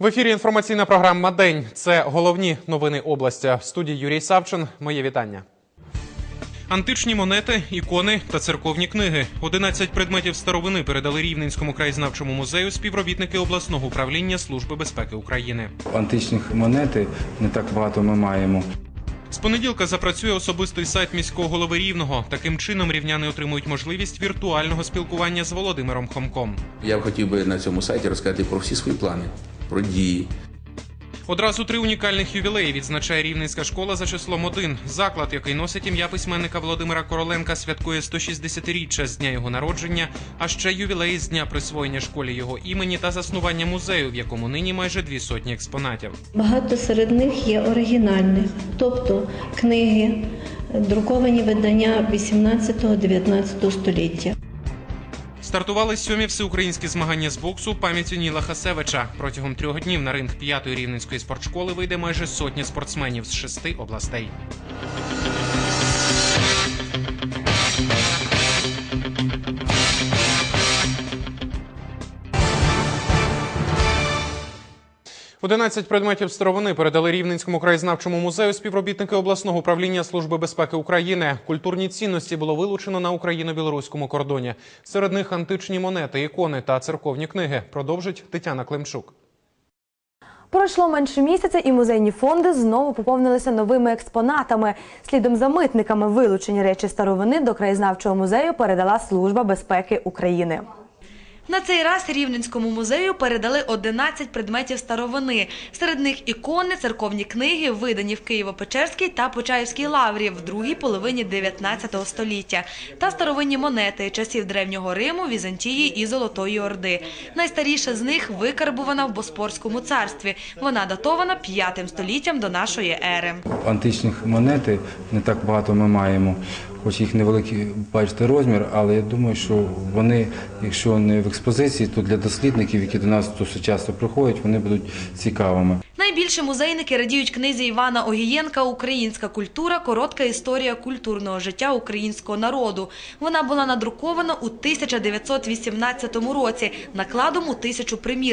В ефірі інформаційна програма День. Це головні новини області. В студії Юрій Савчин. Моє вітання. Античні монети, ікони та церковні книги. 11 предметів старовини передали Рівненському краєзнавчому музею співробітники обласного управління Служби безпеки України. Античних монети не так багато ми маємо. З понеділка запрацює особистий сайт міського голови Рівного. Таким чином рівняни отримують можливість віртуального спілкування з Володимиром Хомком. Я б хотів би на цьому сайті розказати про всі свої плани, про дії. Одразу три унікальних ювілеї відзначає Рівненська школа за числом 1. Заклад, який носить ім'я письменника Володимира Короленка, святкує 160-річчя з дня його народження, а ще ювілей з дня присвоєння школі його імені та заснування музею, в якому нині майже дві сотні експонатів. Багато серед них є оригінальних, тобто книги, друковані видання 18-19 століття. Стартували сьомі всеукраїнські змагання з боксу пам'яті Ніла Хасевича. Протягом трьох днів на ринг п'ятої рівненської спортшколи вийде майже сотня спортсменів з шести областей. Одинадцять предметів старовини передали Рівненському краєзнавчому музею співробітники обласного управління Служби безпеки України. Культурні цінності було вилучено на україно-білоруському кордоні. Серед них античні монети, ікони та церковні книги. Продовжить Тетяна Климчук. Пройшло менше місяця, і музейні фонди знову поповнилися новими експонатами. Слідом за митниками вилучені речі старовини до краєзнавчого музею передала Служба безпеки України. На цей раз Рівненському музею передали 11 предметів старовини. Серед них ікони, церковні книги, видані в Києво-Печерській та Почаївській лаврі в другій половині 19 століття, та старовинні монети часів Древнього Риму, Візантії і Золотої Орди. Найстаріша з них викарбувана в Боспорському царстві. Вона датована 5 століттям до нашої ери. Античних монети не так багато ми маємо. Хоч їх невеликий, бачите, розмір, але я думаю, що вони, якщо не в експозиції, то для дослідників, які до нас досить часто приходять, вони будуть цікавими. Найбільше музейники радіють книзі Івана Огієнка Українська культура. Коротка історія культурного життя українського народу. Вона була надрукована у 1918 році накладом у тисячу примірників.